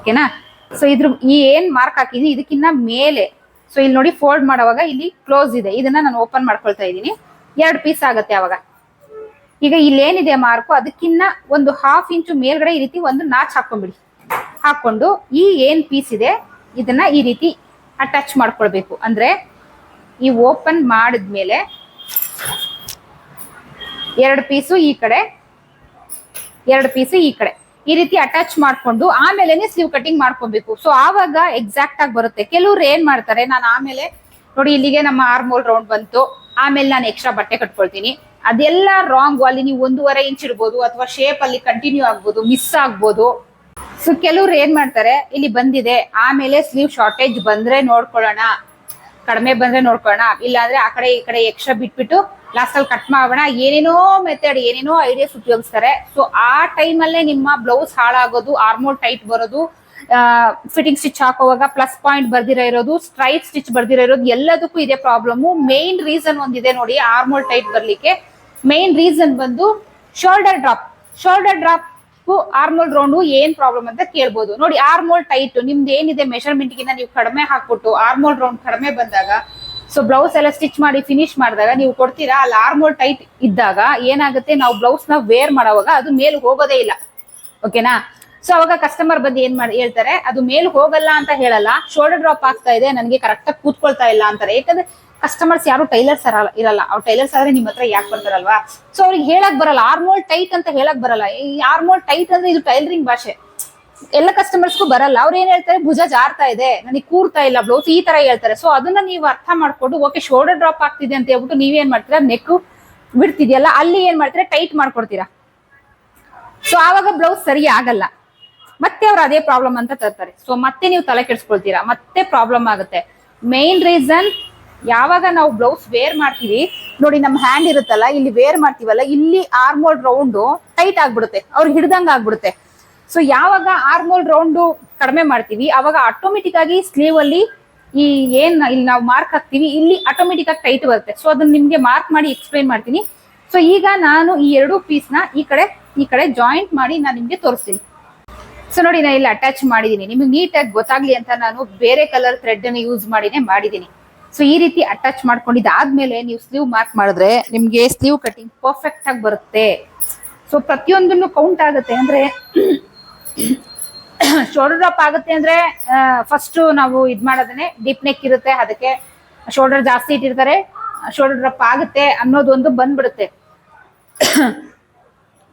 ಓಕೆನಾ ಸೊ ಇದ್ರ ಈ ಏನ್ ಮಾರ್ಕ್ ಹಾಕಿದೀನಿ, ಇದಕ್ಕಿನ್ನ ಮೇಲೆ. ಸೊ ಇಲ್ಲಿ ನೋಡಿ ಫೋಲ್ಡ್ ಮಾಡುವಾಗ ಇಲ್ಲಿ ಕ್ಲೋಸ್ ಇದೆ. ಇದನ್ನ ನಾನು ಓಪನ್ ಮಾಡ್ಕೊಳ್ತಾ ಇದ್ದೀನಿ. ಎರಡು ಪೀಸ್ ಆಗುತ್ತೆ ಅವಾಗ. ಈಗ ಇಲ್ಲಿ ಏನಿದೆ ಮಾರ್ಕು ಅದಕ್ಕಿನ್ನ ಒಂದು ಹಾಫ್ ಇಂಚು ಮೇಲ್ಗಡೆ ಈ ರೀತಿ ಒಂದು ನಾಚ್ ಹಾಕೊಂಡ್ಬಿಡಿ. ಹಾಕೊಂಡು ಈ ಏನ್ ಪೀಸ್ ಇದೆ, ಇದನ್ನ ಈ ರೀತಿ ಅಟ್ಯಾಚ್ ಮಾಡ್ಕೊಳ್ಬೇಕು. ಅಂದ್ರೆ ಈ ಓಪನ್ ಮಾಡಿದ್ಮೇಲೆ ಎರಡು ಪೀಸು ಈ ಕಡೆ, ಎರಡು ಪೀಸು ಈ ಕಡೆ. ಈ ರೀತಿ ಅಟ್ಯಾಚ್ ಮಾಡ್ಕೊಂಡು ಆಮೇಲೆನೆ ಸ್ಲೀವ್ ಕಟಿಂಗ್ ಮಾಡ್ಕೊಬೇಕು. ಸೊ ಆವಾಗ ಎಕ್ಸಾಕ್ಟ್ ಆಗಿ ಬರುತ್ತೆ. ಕೆಲವ್ರು ಏನ್ ಮಾಡ್ತಾರೆ, ನಾನು ಆಮೇಲೆ ನೋಡಿ ಇಲ್ಲಿಗೆ ನಮ್ಮ ಆರ್ಮೋಲ್ ರೌಂಡ್ ಬಂತು. ಆಮೇಲೆ ನಾನು ಎಕ್ಸ್ಟ್ರಾ ಬಟ್ಟೆ ಕಟ್ಕೊಳ್ತೀನಿ. ಅದೆಲ್ಲ ರಾಂಗ್ ಅಲ್ಲಿ ನೀವು ಒಂದೂವರೆ ಇಂಚ್ ಇರ್ಬೋದು ಅಥವಾ ಶೇಪ್ ಅಲ್ಲಿ ಕಂಟಿನ್ಯೂ ಆಗ್ಬೋದು ಮಿಸ್ ಆಗ್ಬೋದು. ಸೊ ಕೆಲವ್ರು ಏನ್ ಮಾಡ್ತಾರೆ, ಇಲ್ಲಿ ಬಂದಿದೆ. ಆಮೇಲೆ ಸ್ಲೀವ್ ಶಾರ್ಟೇಜ್ ಬಂದ್ರೆ ನೋಡ್ಕೊಳ್ಳೋಣ. ಕಡಿಮೆ ಬಂದ್ರೆ ನೋಡ್ಕೊಳ್ಳೋಣ. ಇಲ್ಲಾಂದ್ರೆ ಆ ಕಡೆ ಈ ಕಡೆ ಎಕ್ಸ್ಟ್ರಾ ಬಿಟ್ಬಿಟ್ಟು ಲಾಸ್ಟ್ ಕಟ್ ಮಾಡೋಣ. ಏನೇನೋ ಮೆಥಡ್ ಏನೇನೋ ಐಡಿಯಾಸ್ ಉಪಯೋಗಿಸ್ತಾರೆ. ಸೊ ಆ ಟೈಮಲ್ಲೇ ನಿಮ್ಮ ಬ್ಲೌಸ್ ಹಾಳಾಗೋದು ಆರ್ಮೋಲ್ ಟೈಟ್ ಬರೋದು ಫಿಟ್ಟಿಂಗ್ ಸ್ಟಿಚ್ ಹಾಕುವಾಗ ಪ್ಲಸ್ ಪಾಯಿಂಟ್ ಬರ್ದಿರ ಇರೋದು ಸ್ಟ್ರೈಟ್ ಸ್ಟಿಚ್ ಬರ್ದಿರ ಇರೋದು, ಎಲ್ಲದಕ್ಕೂ ಇದೆ ಪ್ರಾಬ್ಲಮ್ ಮೇನ್ ರೀಸನ್ ಒಂದಿದೆ ನೋಡಿ ಆರ್ಮೋಲ್ ಟೈಟ್ ಬರ್ಲಿಕ್ಕೆ. ಮೇನ್ ರೀಸನ್ ಬಂದು shoulder drop shoulder drop armhole round ಏನ್ ಪ್ರಾಬ್ಲಮ್ ಅಂತ ಕೇಳ್ಬೋದು. ನೋಡಿ ಆರ್ಮೋಲ್ ಟೈಟ್ ನಿಮ್ದು ಏನಿದೆ ಮೆಷರ್ಮೆಂಟ್ ನೀವು ಕಡಿಮೆ ಹಾಕ್ಬಿಟ್ಟು ಆರ್ಮೋಲ್ ರೌಂಡ್ ಕಡಿಮೆ ಬಂದಾಗ ಸೊ ಬ್ಲೌಸ್ ಎಲ್ಲ ಸ್ಟಿಚ್ ಮಾಡಿ ಫಿನಿಶ್ ಮಾಡಿದಾಗ ನೀವು ಕೊಡ್ತೀರಾ? ಅಲ್ಲಿ ಆರ್ಮೋಲ್ ಟೈಟ್ ಇದ್ದಾಗ ಏನಾಗುತ್ತೆ? ನಾವು ಬ್ಲೌಸ್ನ ವೇರ್ ಮಾಡೋವಾಗ ಅದು ಮೇಲೆ ಹೋಗೋದೇ ಇಲ್ಲ. ಓಕೆನಾ ಸೊ ಅವಾಗ ಕಸ್ಟಮರ್ ಬಂದು ಏನ್ ಮಾಡಿ, ಹೇಳ್ತಾರೆ? ಅದು ಮೇಲ್ ಹೋಗಲ್ಲ ಅಂತ ಹೇಳಲ್ಲ. ಶೋಲ್ಡರ್ ಡ್ರಾಪ್ ಆಗ್ತಾ ಇದೆ. ನನಗೆ ಕರೆಕ್ಟ್ ಆಗಿ ಕೂತ್ಕೊಳ್ತಾ ಇಲ್ಲ ಅಂತಾರೆ. ಯಾಕಂದ್ರೆ ಕಸ್ಟಮರ್ಸ್ ಯಾರು ಟೈಲರ್ಸ್ ಇರಲ್ಲ. ಅವ್ರು ಟೈಲರ್ಸ್ ಆದ್ರೆ ನಿಮ್ ಹತ್ರ ಯಾಕೆ ಬರ್ತಾರಲ್ವಾ? ಸೊ ಅವ್ರಿಗೆ ಹೇಳಕ್ ಬರಲ್ಲ. ಆರ್ಮೋಲ್ ಟೈಟ್ ಅಂತ ಹೇಳಕ್ ಬರಲ್ಲ. ಈ ಆರ್ಮೋಲ್ ಟೈಟ್ ಅಂದ್ರೆ ಇದು ಟೈಲರಿಂಗ್ ಭಾಷೆ. ಎಲ್ಲ ಕಸ್ಟಮರ್ಸ್ಗೂ ಬರಲ್ಲ. ಅವ್ರು ಏನ್ ಹೇಳ್ತಾರೆ? ಭುಜ ಜಾರ್ತಾ ಇದೆ. ನನಗೆ ಕೂರ್ತಾ ಇಲ್ಲ ಬ್ಲೌಸ್ ಈ ತರ ಹೇಳ್ತಾರೆ. ಸೊ ಅದನ್ನ ನೀವು ಅರ್ಥ ಮಾಡ್ಕೊಂಡು ಓಕೆ ಶೋಲ್ಡರ್ ಡ್ರಾಪ್ ಆಗ್ತಿದೆ ಅಂತ ಹೇಳ್ಬಿಟ್ಟು ನೀವೇನ್ ಮಾಡ್ತೀರಾ? ನೆಕ್ ಬಿಡ್ತಿದ್ಯಲ್ಲ, ಅಲ್ಲಿ ಏನ್ ಮಾಡ್ತೀರಾ? ಟೈಟ್ ಮಾಡ್ಕೊಡ್ತೀರಾ. ಸೊ ಆವಾಗ ಬ್ಲೌಸ್ ಸರಿ ಆಗಲ್ಲ. ಮತ್ತೆ ಅವ್ರು ಅದೇ ಪ್ರಾಬ್ಲಮ್ ಅಂತ ತರ್ತಾರೆ. ಸೊ ಮತ್ತೆ ನೀವು ತಲೆ ಕೆಡಿಸ್ಕೊಳ್ತೀರಾ? ಮತ್ತೆ ಪ್ರಾಬ್ಲಮ್ ಆಗುತ್ತೆ. ಮೇನ್ ರೀಸನ್ ಯಾವಾಗ ನಾವು ಬ್ಲೌಸ್ ವೇರ್ ಮಾಡ್ತೀವಿ, ನೋಡಿ ನಮ್ಮ ಹ್ಯಾಂಡ್ ಇರುತ್ತಲ್ಲ, ಇಲ್ಲಿ ವೇರ್ ಮಾಡ್ತೀವಲ್ಲ, ಇಲ್ಲಿ ಆರ್ಮೋಲ್ ರೌಂಡ್ ಟೈಟ್ ಆಗ್ಬಿಡುತ್ತೆ. ಅವ್ರು ಹಿಡ್ದಂಗ್ ಆಗ್ಬಿಡುತ್ತೆ. ಸೊ ಯಾವಾಗ ಆರ್ಮೋಲ್ ರೌಂಡ್ ಕಡಿಮೆ ಮಾಡ್ತೀವಿ, ಅವಾಗ ಆಟೋಮೆಟಿಕ್ ಆಗಿ ಸ್ಲೀವ್ ಅಲ್ಲಿ ಈ ಏನ್ ಇಲ್ಲಿ ನಾವು ಮಾರ್ಕ್ ಹಾಕ್ತಿವಿ, ಇಲ್ಲಿ ಆಟೋಮೆಟಿಕ್ ಆಗಿ ಟೈಟ್ ಬರುತ್ತೆ. ಸೊ ಅದನ್ನ ನಿಮ್ಗೆ ಮಾರ್ಕ್ ಮಾಡಿ ಎಕ್ಸ್ಪ್ಲೈನ್ ಮಾಡ್ತೀನಿ. ಸೊ ಈಗ ನಾನು ಈ ಎರಡು ಪೀಸ್ನ ಈ ಕಡೆ ಈ ಕಡೆ ಜಾಯಿಂಟ್ ಮಾಡಿ ನಾನು ನಿಮ್ಗೆ ತೋರಿಸ್ತೀನಿ. ಸೊ ನೋಡಿ ನಾನು ಇಲ್ಲಿ ಅಟ್ಯಾಚ್ ಮಾಡಿದೀನಿ. ನಿಮಗೆ ನೀಟಾಗಿ ಗೊತ್ತಾಗ್ಲಿ ಅಂತ ನಾನು ಬೇರೆ ಕಲರ್ ಥ್ರೆಡ್ ಅನ್ನು ಯೂಸ್ ಮಾಡಿನೇ ಮಾಡಿದೀನಿ. ಸೊ ಈ ರೀತಿ ಅಟ್ಯಾಚ್ ಮಾಡ್ಕೊಂಡಿದ್ದಾದ್ಮೇಲೆ ನೀವು ಸ್ಲೀವ್ ಮಾರ್ಕ್ ಮಾಡಿದ್ರೆ ನಿಮ್ಗೆ ಸ್ಲೀವ್ ಕಟಿಂಗ್ ಪರ್ಫೆಕ್ಟ್ ಆಗಿ ಬರುತ್ತೆ. ಸೊ ಪ್ರತಿಯೊಂದನ್ನು ಕೌಂಟ್ ಆಗುತ್ತೆ. ಅಂದ್ರೆ ಶೋಲ್ಡರ್ ಡ್ರಾಪ್ ಆಗುತ್ತೆ ಅಂದ್ರೆ ಫಸ್ಟ್ ನಾವು ಇದ್ ಮಾಡೋದನ್ನೇ ಡೀಪ್ ನೆಕ್ ಇರುತ್ತೆ, ಅದಕ್ಕೆ ಶೋಲ್ಡರ್ ಜಾಸ್ತಿ ಇಟ್ಟಿರ್ತಾರೆ. ಶೋಲ್ಡರ್ ಡ್ರಾಪ್ ಆಗುತ್ತೆ ಅನ್ನೋದೊಂದು ಬಂದ್ಬಿಡುತ್ತೆ.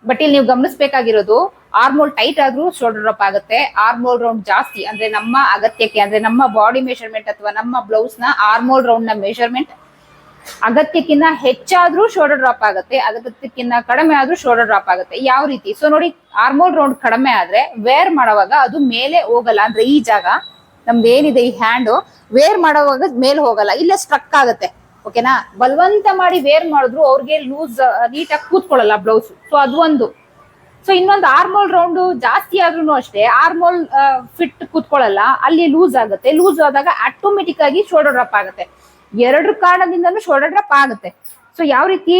ಬಟ್ ಇಲ್ಲಿ ನೀವು ಗಮನಿಸಬೇಕಾಗಿರೋದು ಆರ್ಮೋಲ್ ಟೈಟ್ ಆದ್ರೂ ಶೋಲ್ಡರ್ ಡ್ರಾಪ್ ಆಗುತ್ತೆ. ಆರ್ಮೋಲ್ ರೌಂಡ್ ಜಾಸ್ತಿ, ಅಂದ್ರೆ ನಮ್ಮ ಅಗತ್ಯಕ್ಕೆ, ಅಂದ್ರೆ ನಮ್ಮ ಬಾಡಿ ಮೆಷರ್ಮೆಂಟ್ ಅಥವಾ ನಮ್ಮ ಬ್ಲೌಸ್ನ ಆರ್ಮೋಲ್ ರೌಂಡ್ನ ಮೆಷರ್ಮೆಂಟ್ ಅಗತ್ಯಕ್ಕಿಂತ ಹೆಚ್ಚಾದ್ರೂ ಶೋಲ್ಡರ್ ಡ್ರಾಪ್ ಆಗುತ್ತೆ, ಅಗತ್ಯಕ್ಕಿಂತ ಕಡಿಮೆ ಆದ್ರೂ ಶೋಲ್ಡರ್ ಡ್ರಾಪ್ ಆಗುತ್ತೆ. ಯಾವ ರೀತಿ? ಸೊ ನೋಡಿ ಆರ್ಮೋಲ್ ರೌಂಡ್ ಕಡಿಮೆ ಆದ್ರೆ ವೇರ್ ಮಾಡುವಾಗ ಅದು ಮೇಲೆ ಹೋಗಲ್ಲ. ಅಂದ್ರೆ ಈ ಜಾಗ, ನಮ್ದು ಏನಿದೆ ಈ ಹ್ಯಾಂಡ್ ವೇರ್ ಮಾಡುವಾಗ ಮೇಲೆ ಹೋಗಲ್ಲ. ಇಲ್ಲೇ ಸ್ಟ್ರಕ್ ಆಗುತ್ತೆ. ಓಕೆನಾ ಬಲವಂತ ಮಾಡಿ ವೇರ್ ಮಾಡಿದ್ರು ಅವ್ರಿಗೆ ಲೂಸ್ ನೀಟಾಗಿ ಕೂತ್ಕೊಳ್ಳಲ್ಲ ಬ್ಲೌಸ್ ಸೊ ಅದು ಒಂದು. ಸೊ ಇನ್ನೊಂದು ಆರ್ಮೋಲ್ ರೌಂಡ್ ಜಾಸ್ತಿ ಆದ್ರೂ ಅಷ್ಟೇ ಆರ್ಮೋಲ್ ಫಿಟ್ ಕೂತ್ಕೊಳ್ಳಲ್ಲ, ಅಲ್ಲಿ ಲೂಸ್ ಆಗುತ್ತೆ. ಲೂಸ್ ಆದಾಗ ಆಟೋಮೆಟಿಕ್ ಆಗಿ ಶೋಲ್ಡರ್ ಡ್ರಾಪ್ ಆಗುತ್ತೆ. ಎರಡು ಕಾರಣದಿಂದನೂ ಶೋಲ್ಡರ್ ಡ್ರಾಪ್ ಆಗುತ್ತೆ. ಸೊ ಯಾವ ರೀತಿ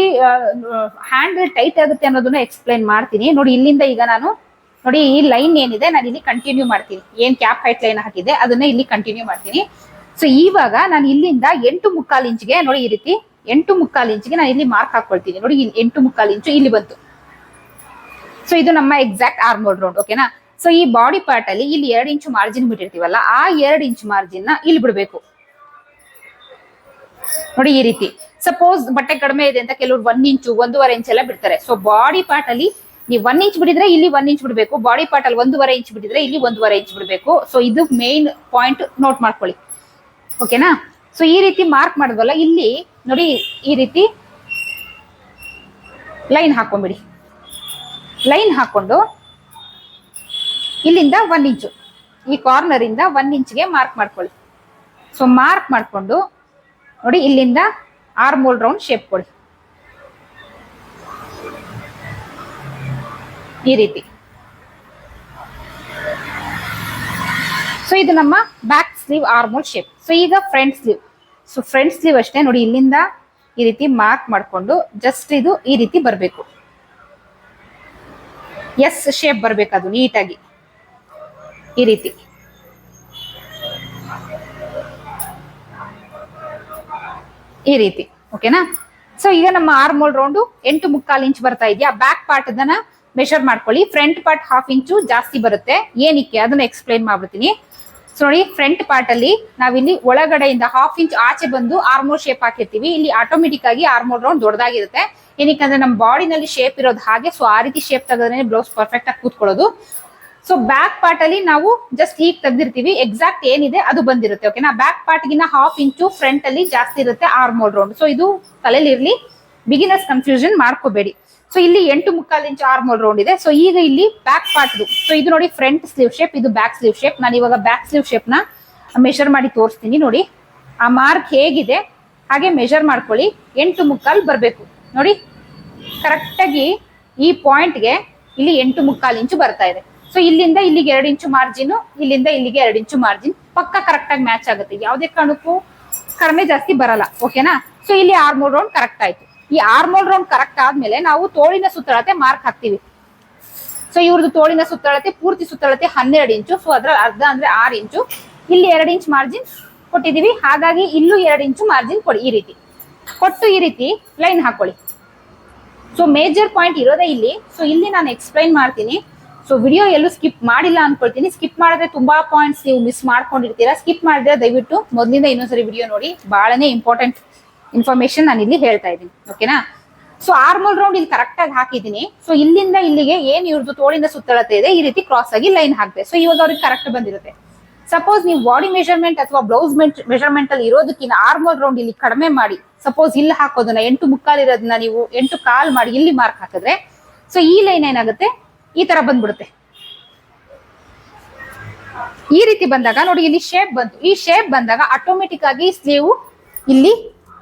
ಹ್ಯಾಂಡಲ್ ಟೈಟ್ ಆಗುತ್ತೆ ಅನ್ನೋದನ್ನ ಎಕ್ಸ್ಪ್ಲೈನ್ ಮಾಡ್ತೀನಿ. ನೋಡಿ, ಇಲ್ಲಿಂದ ಈಗ ನಾನು, ನೋಡಿ, ಈ ಲೈನ್ ಏನಿದೆ, ನಾನು ಇಲ್ಲಿ ಕಂಟಿನ್ಯೂ ಮಾಡ್ತೀನಿ. ಏನ್ ಕ್ಯಾಪ್ ಹೈಟ್ ಲೈನ್ ಹಾಕಿದೆ ಅದನ್ನ ಇಲ್ಲಿ ಕಂಟಿನ್ಯೂ ಮಾಡ್ತೀನಿ. ಸೊ ಇವಾಗ ನಾನು ಇಲ್ಲಿಂದ ಎಂಟು ಮುಕ್ಕಾಲು ಇಂಚ್ಗೆ, ನೋಡಿ, ಈ ರೀತಿ ಎಂಟು ಮುಕ್ಕಾಲು ಇಂಚ್ಗೆ ನಾನು ಇಲ್ಲಿ ಮಾರ್ಕ್ ಹಾಕೊಳ್ತೀನಿ. ನೋಡಿ ಎಂಟು ಮುಕ್ಕಾಲು ಇಂಚು ಇಲ್ಲಿ ಬಂತು. ಸೊ ಇದು ನಮ್ಮ ಎಕ್ಸಾಕ್ಟ್ ಆರ್ಮೋಲ್ ರೌಂಡ್ ಓಕೆನಾ ಸೊ ಈ ಬಾಡಿ ಪಾರ್ಟ್ ಅಲ್ಲಿ ಇಲ್ಲಿ ಎರಡು ಇಂಚು ಮಾರ್ಜಿನ್ ಬಿಟ್ಟಿರ್ತೀವಲ್ಲ, ಆ ಎರಡು ಇಂಚು ಮಾರ್ಜಿನ್ ಇಲ್ಲಿ ಬಿಡಬೇಕು. ನೋಡಿ ಈ ರೀತಿ. ಸಪೋಸ್ ಬಟ್ಟೆ ಕಡಿಮೆ ಇದೆ ಅಂತ ಕೆಲವರು ಒನ್ ಇಂಚು ಒಂದೂವರೆ ಇಂಚ್ ಎಲ್ಲ ಬಿಡ್ತಾರೆ. ಸೊ ಬಾಡಿ ಪಾರ್ಟ್ ಅಲ್ಲಿ ನೀವು ಒನ್ ಇಂಚ್ ಬಿಡಿದ್ರೆ ಇಲ್ಲಿ ಒನ್ ಇಂಚ್ ಬಿಡಬೇಕು. ಬಾಡಿ ಪಾರ್ಟ್ ಅಲ್ಲಿ ಒಂದೂವರೆ ಇಂಚ್ ಬಿಟ್ಟಿದ್ರೆ ಇಲ್ಲಿ ಒಂದೂವರೆ ಇಂಚ್ ಬಿಡಬೇಕು. ಸೊ ಇದು ಮೇನ್ ಪಾಯಿಂಟ್ ನೋಟ್ ಮಾಡ್ಕೊಳ್ಳಿ. ಓಕೆನಾ ಸೊ ಈ ರೀತಿ ಮಾರ್ಕ್ ಮಾಡಿದ್ವಲ್ಲ ಇಲ್ಲಿ ನೋಡಿ ಈ ರೀತಿ ಲೈನ್ ಹಾಕೊಂಡ್ಬಿಡಿ ಲೈನ್ ಹಾಕೊಂಡು ಇಲ್ಲಿಂದ ಒನ್ ಇಂಚು ಈ ಕಾರ್ನರ್ ಇಂದ ಒನ್ ಇಂಚ್ಗೆ ಮಾರ್ಕ್ ಮಾಡ್ಕೊಳ್ಳಿ. ಸೊ ಮಾರ್ಕ್ ಮಾಡ್ಕೊಂಡು ನೋಡಿ, ಇಲ್ಲಿಂದ ಆರ್ಮೋಲ್ ರೌಂಡ್ ಶೇಪ್ ಕೊಡಿ. ಈ ರೀತಿ. ಸೊ ಇದು ನಮ್ಮ back sleeve armhole shape so ಈಗ front sleeve so front sleeve ಅಷ್ಟೇ. ನೋಡಿ, ಇಲ್ಲಿಂದ ಈ ರೀತಿ ಮಾರ್ಕ್ ಮಾಡಿಕೊಂಡು ಜಸ್ಟ್ ಇದು ಈ ರೀತಿ ಬರಬೇಕು. ಎಸ್ ಶೇಪ್ ಬರಬೇಕು ಅದು ನೀಟಾಗಿ. ಈ ರೀತಿ. ಈ ರೀತಿ ಓಕೆನಾ ಸೊ ಈಗ ನಮ್ಮ ಆರ್ಮೋಲ್ ರೌಂಡು ಎಂಟು ಮುಕ್ಕಾಲು ಇಂಚ್ ಬರ್ತಾ ಇದೆಯಾ? ಬ್ಯಾಕ್ ಪಾರ್ಟ್ ಅದನ್ನ ಮೆಷರ್ ಮಾಡ್ಕೊಳ್ಳಿ. ಫ್ರಂಟ್ ಪಾರ್ಟ್ ಹಾಫ್ ಇಂಚು ಜಾಸ್ತಿ ಬರುತ್ತೆ. ಏನಕ್ಕೆ? ಅದನ್ನ ಎಕ್ಸ್ಪ್ಲೈನ್ ಮಾಡ್ಬಿಡ್ತೀನಿ. ಸೊ ನೋಡಿ ಫ್ರಂಟ್ ಪಾರ್ಟ್ ಅಲ್ಲಿ ನಾವಿಲ್ಲಿ ಒಳಗಡೆಯಿಂದ ಹಾಫ್ ಇಂಚ್ ಆಚೆ ಬಂದು ಆರ್ಮೋಲ್ ಶೇಪ್ ಹಾಕಿರ್ತೀವಿ. ಇಲ್ಲಿ ಆಟೋಮೆಟಿಕ್ ಆಗಿ ಆರ್ಮೋಲ್ ರೌಂಡ್ ದೊಡ್ಡದಾಗಿರುತ್ತೆ. ಏನಕ್ಕೆ ನಮ್ಮ ಬಾಡಿನಲ್ಲಿ ಶೇಪ್ ಇರೋದು ಹಾಗೆ ಸೊ ಆ ರೀತಿ ಶೇಪ್ ತೆಗೆದ್ರೆ ಬ್ಲೌಸ್ ಪರ್ಫೆಕ್ಟ್ ಆಗಿ ಕೂತ್ಕೊಳ್ಳೋದು. ಸೊ ಬ್ಯಾಕ್ ಪಾರ್ಟ್ ಅಲ್ಲಿ ನಾವು ಜಸ್ಟ್ ಹೀಗೆ ತೆಗ್ದಿರ್ತೀವಿ. ಎಕ್ಸಾಕ್ಟ್ ಏನಿದೆ ಅದು ಬಂದಿರುತ್ತೆ ಓಕೆನಾ ಬ್ಯಾಕ್ ಪಾರ್ಟ್ ಗಿನ್ನ ಹಾಫ್ ಇಂಚು ಫ್ರಂಟ್ ಅಲ್ಲಿ ಜಾಸ್ತಿ ಇರುತ್ತೆ ಆರ್ಮೋಲ್ ರೌಂಡ್ ಸೊ ಇದು ತಲೆಯಲ್ಲಿ ಇರ್ಲಿ ಬಿಗಿನರ್ಸ್ ಕನ್ಫ್ಯೂಷನ್ ಮಾಡ್ಕೋಬೇಡಿ. ಸೊ ಇಲ್ಲಿ ಎಂಟು ಮುಕ್ಕಾಲು ಇಂಚು ಆರ್ಮೋಲ್ ರೌಂಡ್ ಇದೆ. ಸೊ ಈಗ ಇಲ್ಲಿ ಬ್ಯಾಕ್ ಪಾರ್ಟ್ ಸೊ ಇದು ನೋಡಿ ಫ್ರಂಟ್ ಸ್ಲೀವ್ ಶೇಪ್ ಇದು ಬ್ಯಾಕ್ ಸ್ಲೀವ್ ಶೇಪ್ ನಾನು ಇವಾಗ ಬ್ಯಾಕ್ ಸ್ಲೀವ್ ಶೇಪ್ನ ಮೆಷರ್ ಮಾಡಿ ತೋರಿಸ್ತೀನಿ ನೋಡಿ. ಆ ಮಾರ್ಕ್ ಹೇಗಿದೆ? ಹಾಗೆ ಮೆಷರ್ ಮಾಡ್ಕೊಳ್ಳಿ. ಎಂಟು ಮುಕ್ಕಾಲು ಬರಬೇಕು. ನೋಡಿ ಕರೆಕ್ಟಾಗಿ ಈ ಪಾಯಿಂಟ್ಗೆ ಇಲ್ಲಿ ಎಂಟು ಮುಕ್ಕಾಲು ಇಂಚು ಬರ್ತಾ ಇದೆ. ಸೊ ಇಲ್ಲಿಂದ ಇಲ್ಲಿಗೆ ಎರಡು ಇಂಚು ಮಾರ್ಜಿನ್ ಇಲ್ಲಿಂದ ಇಲ್ಲಿಗೆ ಎರಡು ಇಂಚು ಮಾರ್ಜಿನ್ ಪಕ್ಕ ಕರೆಕ್ಟ್ ಆಗಿ ಮ್ಯಾಚ್ ಆಗುತ್ತೆ. ಯಾವುದೇ ಕಾರಣಕ್ಕೂ ಕಡಿಮೆ ಜಾಸ್ತಿ ಬರಲ್ಲ. ಓಕೆನಾ ಸೊ ಇಲ್ಲಿ ಆರ್ಮೋಲ್ ರೌಂಡ್ ಕರೆಕ್ಟ್ ಆಯ್ತು. ಈ ಆರ್ಮೋಲ್ ರೌಂಡ್ ಕರೆಕ್ಟ್ ಆದ್ಮೇಲೆ ನಾವು ತೋಳಿನ ಸುತ್ತಳತೆ ಮಾರ್ಕ್ ಹಾಕ್ತಿವಿ. ಸೊ ಇವ್ರದ್ದು ತೋಳಿನ ಸುತ್ತಳತೆ, ಪೂರ್ತಿ ಸುತ್ತಳತೆ ಹನ್ನೆರಡು ಇಂಚು. ಸೊ ಅದ್ರ ಅರ್ಧ ಅಂದ್ರೆ ಆರು ಇಂಚು. ಇಲ್ಲಿ ಎರಡು ಇಂಚ್ ಮಾರ್ಜಿನ್ ಕೊಟ್ಟಿದೀವಿ ಹಾಗಾಗಿ ಇಲ್ಲೂ ಎರಡು ಇಂಚು ಮಾರ್ಜಿನ್ ಕೊಡಿ ಈ ರೀತಿ. ಕೊಟ್ಟು ಈ ರೀತಿ ಲೈನ್ ಹಾಕೊಳ್ಳಿ. ಸೊ ಮೇಜರ್ ಪಾಯಿಂಟ್ ಇರೋದೇ ಇಲ್ಲಿ. ಸೊ ಇಲ್ಲಿ ನಾನು ಎಕ್ಸ್ಪ್ಲೈನ್ ಮಾಡ್ತೀನಿ. ಸೊ ವಿಡಿಯೋ ಎಲ್ಲೂ ಸ್ಕಿಪ್ ಮಾಡಿಲ್ಲ ಅನ್ಕೊಳ್ತೀನಿ. ಸ್ಕಿಪ್ ಮಾಡಿದ್ರೆ ತುಂಬಾ ಪಾಯಿಂಟ್ಸ್ ನೀವು ಮಿಸ್ ಮಾಡ್ಕೊಂಡಿರ್ತೀರಾ. ಸ್ಕಿಪ್ ಮಾಡಿದ್ರೆ ದಯವಿಟ್ಟು ಮೊದಲಿಂದ ಇನ್ನೊಂದ್ಸರಿ ವಿಡಿಯೋ ನೋಡಿ. ಬಹಳನೇ ಇಂಪಾರ್ಟೆಂಟ್ ಇನ್ಫಾರ್ಮೇಶನ್ ನಾನು ಇಲ್ಲಿ ಹೇಳ್ತಾ ಇದ್ದೀನಿ. ಓಕೆನಾ ಸೊ ಆರ್ಮೋಲ್ ರೌಂಡ್ ಇಲ್ಲಿ ಕರೆಕ್ಟ್ ಆಗಿ ಹಾಕಿದ್ದೀನಿ. ಸೊ ಇಲ್ಲಿಂದ ಇಲ್ಲಿಗೆ ಏನ್ ಇವ್ರದ್ದು ತೋಳಿನ ಸುತ್ತಳತೆ ಇದೆ, ಈ ರೀತಿ ಕ್ರಾಸ್ ಆಗಿ ಲೈನ್ ಹಾಕ್ತೆ ಸೊ ಇವಾಗ ಅವ್ರಿಗೆ ಕರೆಕ್ಟ್ ಬಂದಿರುತ್ತೆ. ಸಪೋಸ್ ನೀವು ಬಾಡಿ ಮೆಷರ್ಮೆಂಟ್ ಅಥವಾ ಬ್ಲೌಸ್ ಮೆಷರ್ಮೆಂಟ್ ಅಲ್ಲಿ ಇರೋದಕ್ಕಿಂತ ಆರ್ಮೋಲ್ ರೌಂಡ್ ಇಲ್ಲಿ ಕಡಿಮೆ ಮಾಡಿ ಸಪೋಸ್ ಇಲ್ಲಿ ಹಾಕೋದನ್ನ, ಎಂಟು ಮುಕ್ಕಾಲ್ ಇರೋದನ್ನ ನೀವು ಎಂಟು ಕಾಲ್ ಮಾಡಿ ಇಲ್ಲಿ ಮಾರ್ಕ್ ಹಾಕಿದ್ರೆ ಸೊ ಈ ಲೈನ್ ಏನಾಗುತ್ತೆ? ಈ ತರ ಬಂದ್ಬಿಡುತ್ತೆ. ಈ ರೀತಿ ಬಂದಾಗ ನೋಡಿ, ಇಲ್ಲಿ ಶೇಪ್ ಬಂತು. ಈ ಶೇಪ್ ಬಂದಾಗ ಆಟೋಮೆಟಿಕ್ ಆಗಿ ಸ್ಲೀವ್ ಇಲ್ಲಿ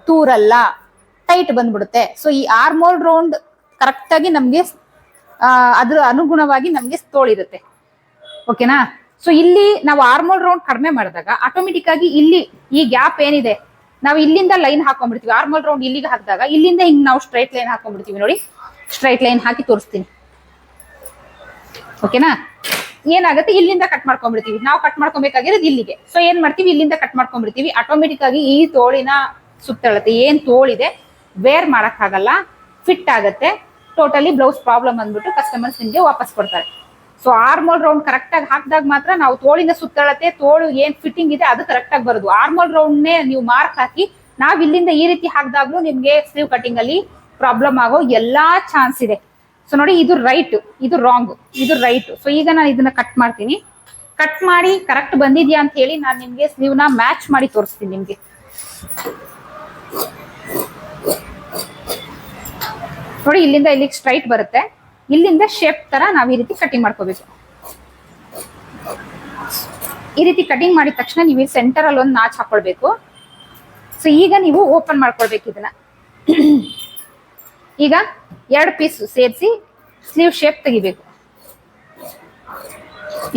ತೂರಲ್ಲ. ಟೈಟ್ ಬಂದ್ಬಿಡುತ್ತೆ. ಸೊ ಈ ಆರ್ಮೋಲ್ ರೌಂಡ್ ಕರೆಕ್ಟ್ ಆಗಿ ನಮ್ಗೆ ಅದ್ರ ಅನುಗುಣವಾಗಿ ನಮ್ಗೆ ತೋಳಿರುತ್ತೆ. ಓಕೆನಾ ಸೊ ಇಲ್ಲಿ ನಾವು ಆರ್ಮೋಲ್ ರೌಂಡ್ ಕಡಿಮೆ ಮಾಡಿದಾಗ ಆಟೋಮೆಟಿಕ್ ಆಗಿ ಇಲ್ಲಿ ಈ ಗ್ಯಾಪ್ ಏನಿದೆ, ನಾವು ಇಲ್ಲಿಂದ ಲೈನ್ ಹಾಕೊಂಡ್ಬಿಡ್ತೀವಿ. ಆರ್ಮೋಲ್ ರೌಂಡ್ ಇಲ್ಲಿಗೆ ಹಾಕಿದಾಗ ಇಲ್ಲಿಂದ ಹಿಂಗ್ ನಾವು ಸ್ಟ್ರೈಟ್ ಲೈನ್ ಹಾಕೊಂಡ್ಬಿಡ್ತೀವಿ ನೋಡಿ. ಸ್ಟ್ರೈಟ್ ಲೈನ್ ಹಾಕಿ ತೋರಿಸ್ತೀನಿ. ಓಕೆನಾ ಏನಾಗುತ್ತೆ? ಇಲ್ಲಿಂದ ಕಟ್ ಮಾಡ್ಕೊಂಡ್ಬಿಡ್ತೀವಿ. ನಾವು ಕಟ್ ಮಾಡ್ಕೊಬೇಕಾಗಿರೋದು ಇಲ್ಲಿಗೆ. ಸೊ ಏನ್ ಮಾಡ್ತೀವಿ? ಇಲ್ಲಿಂದ ಕಟ್ ಮಾಡ್ಕೊಂಡ್ಬಿಡ್ತೀವಿ. ಆಟೋಮೆಟಿಕ್ ಆಗಿ ಈ ತೋಳಿನ ಸುತ್ತಳತೆ ಏನ್ ತೋಳಿದೆ? ವೇರ್ ಮಾಡಕ್ಕಾಗಲ್ಲ. ಫಿಟ್ ಆಗತ್ತೆ. ಟೋಟಲಿ ಬ್ಲೌಸ್ ಪ್ರಾಬ್ಲಮ್ ಅಂದ್ಬಿಟ್ಟು ಕಸ್ಟಮರ್ಸ್ ನಿಮಗೆ ವಾಪಸ್ ಕೊಡ್ತಾರೆ. ಸೊ ಆರ್ಮೋಲ್ ರೌಂಡ್ ಕರೆಕ್ಟ್ ಆಗಿ ಹಾಕಿದಾಗ ಮಾತ್ರ ನಾವು ತೋಳಿನ ಸುತ್ತಳತೆ ತೋಳು ಏನ್ ಫಿಟ್ಟಿಂಗ್ ಇದೆ ಅದು ಕರೆಕ್ಟ್ ಆಗಿ ಬರೋದು. ಆರ್ಮೋಲ್ ರೌಂಡ್ನೇ ನೀವು ಮಾರ್ಕ್ ಹಾಕಿ ನಾವು ಇಲ್ಲಿಂದ ಈ ರೀತಿ ಹಾಕಿದಾಗ್ಲೂ ನಿಮ್ಗೆ ಸ್ಲೀವ್ ಕಟಿಂಗ್ ಅಲ್ಲಿ ಪ್ರಾಬ್ಲಮ್ ಆಗೋ ಎಲ್ಲಾ ಚಾನ್ಸ್ ಇದೆ. ಸೊ ನೋಡಿ, ಇದು ರೈಟ್ ಇದು ರಾಂಗ್ ಇದು ರೈಟ್ ಸೊ ಈಗ ನಾನು ಇದನ್ನ ಕಟ್ ಮಾಡ್ತೀನಿ. ಕಟ್ ಮಾಡಿ ಕರೆಕ್ಟ್ ಬಂದಿದ್ಯಾ ಅಂತ ಹೇಳಿ ನಾನು ನಿಮ್ಗೆ ಸ್ಲೀವ್ನ ಮ್ಯಾಚ್ ಮಾಡಿ ತೋರಿಸ್ತೀನಿ ನಿಮ್ಗೆ. ನೋಡಿ, ಇಲ್ಲಿಂದ ಇಲ್ಲಿಗೆ ಸ್ಟ್ರೈಟ್ ಬರುತ್ತೆ. ಇಲ್ಲಿಂದ ಶೇಪ್ ತರ ನಾವ್ ಈ ರೀತಿ ಕಟಿಂಗ್ ಮಾಡ್ಕೋಬೇಕು. ಈ ರೀತಿ ಕಟಿಂಗ್ ಮಾಡಿದ ತಕ್ಷಣ ನೀವು ಸೆಂಟರ್ ಅಲ್ಲಿ ಒಂದು ನಾಚ್ ಹಾಕೊಳ್ಬೇಕು. ಸೊ ಈಗ ನೀವು ಓಪನ್ ಮಾಡ್ಕೊಳ್ಬೇಕು ಇದನ್ನ. ಈಗ ಎರಡು ಪೀಸ್ ಸೇರಿಸಿ ಸ್ಲೀವ್ ಶೇಪ್ ತೆಗಿಬೇಕು.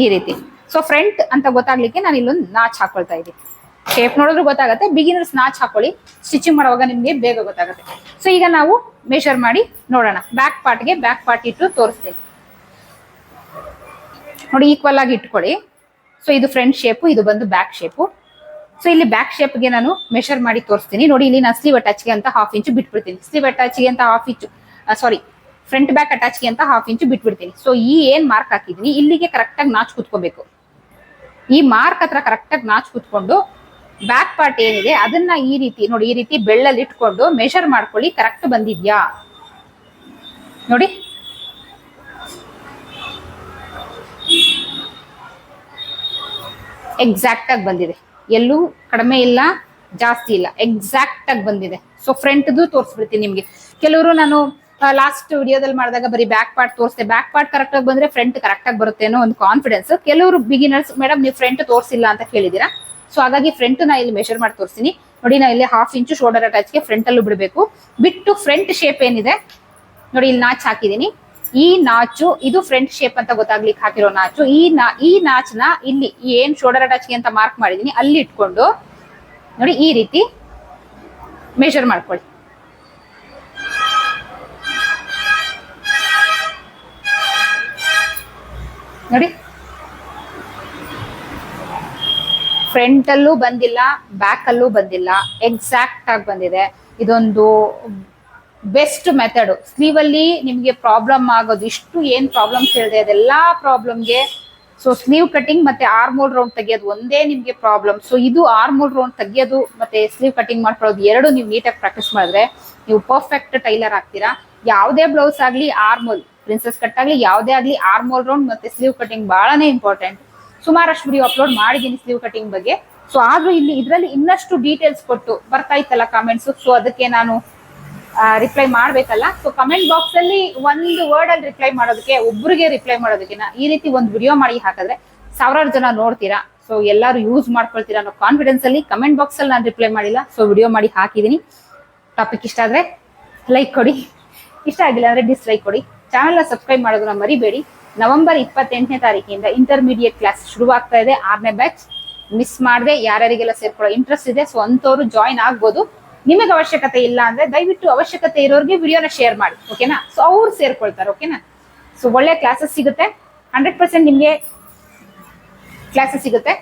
ಈ ರೀತಿ. ಸೊ ಫ್ರಂಟ್ ಅಂತ ಗೊತ್ತಾಗ್ಲಿಕ್ಕೆ ನಾನು ಇಲ್ಲೊಂದು ನಾಚ್ ಹಾಕೊಳ್ತಾ ಇದ್ದೀನಿ. ಶೇಪ್ ನೋಡಿದ್ರು ಗೊತ್ತಾಗುತ್ತೆ ಬಿಗಿನರ್ಸ್ ನಾಚ್ ಹಾಕೊಳ್ಳಿ. ಸ್ಟಿಚಿಂಗ್ ಮಾಡುವಾಗ ನಿಮಗೆ ಬೇಗ ಗೊತ್ತಾಗುತ್ತೆ. ಸೊ ಈಗ ನಾವು ಮೆಷರ್ ಮಾಡಿ ನೋಡೋಣ. ಬ್ಯಾಕ್ ಪಾರ್ಟ್ಗೆ ಬ್ಯಾಕ್ ಪಾರ್ಟ್ ಇಟ್ಟು ತೋರಿಸ್ತೀನಿ. ನೋಡಿ ಈಕ್ವಲ್ ಆಗಿ ಇಟ್ಕೊಳ್ಳಿ. ಸೊ ಇದು ಫ್ರಂಟ್ ಶೇಪು ಇದು ಬಂದು ಬ್ಯಾಕ್ ಶೇಪು ಸೊ ಇಲ್ಲಿ ಬ್ಯಾಕ್ ಶೇಪ್ಗೆ ನಾನು ಮೆಷರ್ ಮಾಡಿ ತೋರಿಸ್ತೀನಿ. ನೋಡಿ, ಇಲ್ಲಿ ನಾನು ಸ್ಲೀವ್ ಅಟ್ಯಾಚ್ಗೆ ಅಂತ ಹಾಫ್ ಇಂಚು ಬಿಟ್ಬಿಡ್ತೀನಿ. ಸ್ಲೀವ್ ಅಟ್ಯಾಚ್ಗೆ ಅಂತ half inch sorry front back ಅಟ್ಯಾಚ್ಗೆ ಅಂತ ಹಾಫ್ ಇಂಚು ಬಿಟ್ಬಿಡ್ತೀನಿ. ಸೊ ಈ ಏನ್ ಮಾರ್ಕ್ ಹಾಕಿದೀನಿ ಇಲ್ಲಿಗೆ ಕರೆಕ್ಟಾಗಿ ನಾಚ್ ಕುತ್ಕೋಬೇಕು. ಈ ಮಾರ್ಕ್ ಹತ್ರ ಕರೆಕ್ಟಾಗಿ ನಾಚ್ ಕುತ್ಕೊಂಡು ಬ್ಯಾಕ್ ಪಾರ್ಟ್ ಏನಿದೆ, ಅದನ್ನ ಈ ರೀತಿ, ನೋಡಿ, ಈ ರೀತಿ ಬೆಳ್ಳಲ್ಲಿ ಇಟ್ಕೊಂಡು ಮೆಷರ್ ಮಾಡ್ಕೊಳ್ಳಿ ಕರೆಕ್ಟ್ ಬಂದಿದ್ಯಾ? ನೋಡಿ. ಎಕ್ಸಾಕ್ಟ್ ಆಗಿ ಬಂದಿದೆ. ಎಲ್ಲೂ ಕಡಿಮೆ ಇಲ್ಲ, ಜಾಸ್ತಿ ಇಲ್ಲ. ಎಕ್ಸಾಕ್ಟ್ ಆಗಿ ಬಂದಿದೆ. ಸೊ ಫ್ರಂಟ್ದು ತೋರಿಸ್ಬಿಡ್ತೀನಿ ನಿಮಗೆ. ಕೆಲವರು ನಾನು ಲಾಸ್ಟ್ ವಿಡಿಯೋದಲ್ಲಿ ಮಾಡಿದಾಗ ಬರೀ ಬ್ಯಾಕ್ ಪಾರ್ಟ್ ತೋರಿಸ್ತೆ ಬ್ಯಾಕ್ ಪಾರ್ಟ್ ಕರೆಕ್ಟ್ ಆಗಿ ಬಂದ್ರೆ ಫ್ರಂಟ್ ಕರೆಕ್ಟ್ ಆಗಿ ಬರುತ್ತೆ ಅನ್ನೋ ಒಂದು ಕಾನ್ಫಿಡೆನ್ಸ್ ಕೆಲವರು ಬಿಗಿನರ್ಸ್ ಮೇಡಮ್ ನೀವು ಫ್ರಂಟ್ ತೋರಿಸಿಲ್ಲ ಅಂತ ಕೇಳಿದೀರಾ? ಸೊ ಹಾಗಾಗಿ ಫ್ರಂಟ್ ನಾ ಇಲ್ಲಿ ಮೆಷರ್ ಮಾಡಿ ತೋರಿಸ್ತೀನಿ. ನೋಡಿ, ನಾ ಇಲ್ಲಿ ಹಾಫ್ ಇಂಚು ಶೋಲ್ಡರ್ ಅಟ್ಯಾಚ್ಗೆ ಫ್ರಂಟ್ ಅಲ್ಲೂ ಬಿಡಬೇಕು. ಬಿಟ್ಟು ಫ್ರಂಟ್ ಶೇಪ್ ಏನಿದೆ, ನೋಡಿ, ಇಲ್ಲಿ ನಾಚ್ ಹಾಕಿದೀನಿ ಈ ನಾಚು, ಇದು ಫ್ರಂಟ್ ಶೇಪ್ ಅಂತ ಗೊತ್ತಾಗ್ಲಿಕ್ಕೆ ಹಾಕಿರೋ ನಾಚು. ಈ ನಾ, ಈ ನಾಚ್ನ ಇಲ್ಲಿ ಏನ್ ಶೋಲ್ಡರ್ ಅಟ್ಯಾಚ್ಗೆ ಅಂತ ಮಾರ್ಕ್ ಮಾಡಿದೀನಿ, ಅಲ್ಲಿ ಇಟ್ಕೊಂಡು ನೋಡಿ ಈ ರೀತಿ ಮೆಷರ್ ಮಾಡ್ಕೊಳ್ಳಿ. ನೋಡಿ. ಫ್ರಂಟ್ ಅಲ್ಲೂ ಬಂದಿಲ್ಲ ಬ್ಯಾಕ್ ಅಲ್ಲೂ ಬಂದಿಲ್ಲ ಎಕ್ಸಾಕ್ಟ್ ಆಗಿ ಬಂದಿದೆ. ಇದೊಂದು ಬೆಸ್ಟ್ ಮೆಥಡು ಸ್ಲೀವಲ್ಲಿ ನಿಮಗೆ ಪ್ರಾಬ್ಲಮ್ ಆಗೋದು, ಇಷ್ಟು ಏನ್ ಪ್ರಾಬ್ಲಮ್ಸ್ ಹೇಳಿದೆ ಅದೆಲ್ಲ ಪ್ರಾಬ್ಲಮ್ಗೆ ಸೊ ಸ್ಲೀವ್ ಕಟಿಂಗ್ ಮತ್ತೆ ಆರ್ಮೋಲ್ ರೌಂಡ್ ತೆಗೆಯೋದು ಒಂದೇ ನಿಮಗೆ ಪ್ರಾಬ್ಲಮ್ ಸೊ ಇದು ಆರ್ಮೋಲ್ ರೌಂಡ್ ತೆಗೆಯೋದು ಮತ್ತೆ ಸ್ಲೀವ್ ಕಟಿಂಗ್ ಮಾಡ್ಕೊಳ್ಳೋದು ಎರಡು ನೀವು ನೀಟಾಗಿ ಪ್ರಾಕ್ಟೀಸ್ ಮಾಡಿದ್ರೆ ನೀವು ಪರ್ಫೆಕ್ಟ್ ಟೈಲರ್ ಆಗ್ತೀರಾ. ಯಾವುದೇ ಬ್ಲೌಸ್ ಆಗಲಿ ಆರ್ಮೋಲ್ ಪ್ರಿನ್ಸಸ್ ಕಟ್ ಆಗಲಿ, ಯಾವುದೇ ಆಗಲಿ ಆರ್ಮೋಲ್ ರೌಂಡ್ ಮತ್ತೆ ಸ್ಲೀವ್ ಕಟಿಂಗ್ ಬಹಳನೇ ಇಂಪಾರ್ಟೆಂಟ್ ಸುಮಾರಷ್ಟು ವಿಡಿಯೋ ಅಪ್ಲೋಡ್ ಮಾಡಿದ್ದೀನಿ ಸ್ಲೀವ್ ಕಟಿಂಗ್ ಬಗ್ಗೆ. ಸೊ ಆದ್ರೂ ಇಲ್ಲಿ ಇದರಲ್ಲಿ ಇನ್ನಷ್ಟು ಡೀಟೇಲ್ಸ್ ಕೊಟ್ಟು ಬರ್ತಾ ಇತ್ತಲ್ಲ ಕಾಮೆಂಟ್ಸು ಸೊ ಅದಕ್ಕೆ ನಾನು ರಿಪ್ಲೈ ಮಾಡ್ಬೇಕಲ್ಲ? ಸೊ ಕಮೆಂಟ್ ಬಾಕ್ಸ್ ಅಲ್ಲಿ ಒಂದು ವರ್ಡ್ ಅಲ್ಲಿ ರಿಪ್ಲೈ ಮಾಡೋದಕ್ಕೆ ಒಬ್ಬರಿಗೆ ರಿಪ್ಲೈ ಮಾಡೋದಕ್ಕಿಂತ ಈ ರೀತಿ ಒಂದು ವಿಡಿಯೋ ಮಾಡಿ ಹಾಕಿದ್ರೆ ಸಾವಿರಾರು ಜನ ನೋಡ್ತೀರಾ? ಸೊ ಎಲ್ಲರೂ ಯೂಸ್ ಮಾಡ್ಕೊಳ್ತೀರಾ ಅನ್ನೋ ಕಾನ್ಫಿಡೆನ್ಸ್ ಅಲ್ಲಿ ಕಮೆಂಟ್ ಬಾಕ್ಸ್ ಅಲ್ಲಿ ನಾನು ರಿಪ್ಲೈ ಮಾಡಿಲ್ಲ. ಸೊ ವಿಡಿಯೋ ಮಾಡಿ ಹಾಕಿದೀನಿ. ಟಾಪಿಕ್ ಇಷ್ಟ ಆದ್ರೆ ಲೈಕ್ ಕೊಡಿ. ಇಷ್ಟ ಆಗಿಲ್ಲ ಅಂದ್ರೆ ಡಿಸ್ಲೈಕ್ ಕೊಡಿ. ಚಾನೆಲ್ ಸಬ್ಸ್ಕ್ರೈಬ್ ಮಾಡೋದನ್ನ ಮರಿಬೇಡಿ. ನವೆಂಬರ್ ಇಪ್ಪತ್ತೆಂಟನೇ ತಾರೀಕಿಂದ ಇಂಟರ್ಮೀಡಿಯೇಟ್ ಕ್ಲಾಸ್ ಶುರುವಾಗ್ತಾ ಇದೆ. ಆರನೇ ಬ್ಯಾಚ್ ಮಿಸ್ ಮಾಡದೆ, ಯಾರ್ಯಾರಿಗೆಲ್ಲ ಸೇರ್ಕೊಳ್ಳೋ ಇಂಟ್ರೆಸ್ಟ್ ಇದೆ ಸೊ ಅಂತವ್ರು ಜಾಯಿನ್ ಆಗ್ಬೋದು. ನಿಮಗೆ ಅವಶ್ಯಕತೆ ಇಲ್ಲ ಅಂದ್ರೆ ದಯವಿಟ್ಟು ಅವಶ್ಯಕತೆ ಇರೋರಿಗೆ ವಿಡಿಯೋನ ಶೇರ್ ಮಾಡಿ ಓಕೆನಾ ಸೊ ಅವ್ರು ಸೇರ್ಕೊಳ್ತಾರೆ ಓಕೆನಾ ಸೊ ಒಳ್ಳೆ ಕ್ಲಾಸಸ್ ಸಿಗುತ್ತೆ. ಹಂಡ್ರೆಡ್ ಪರ್ಸೆಂಟ್ ನಿಮಗೆ ಕ್ಲಾಸಸ್ ಸಿಗುತ್ತೆ.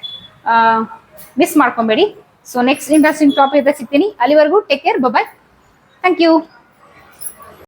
ಮಿಸ್ ಮಾಡ್ಕೊಬೇಡಿ. ಸೊ ನೆಕ್ಸ್ಟ್ ಇಂಟ್ರೆಸ್ಟಿಂಗ್ ಟಾಪಿಕ್ ಸಿಗ್ತೀನಿ. ಅಲ್ಲಿವರೆಗೂ take care bye thank you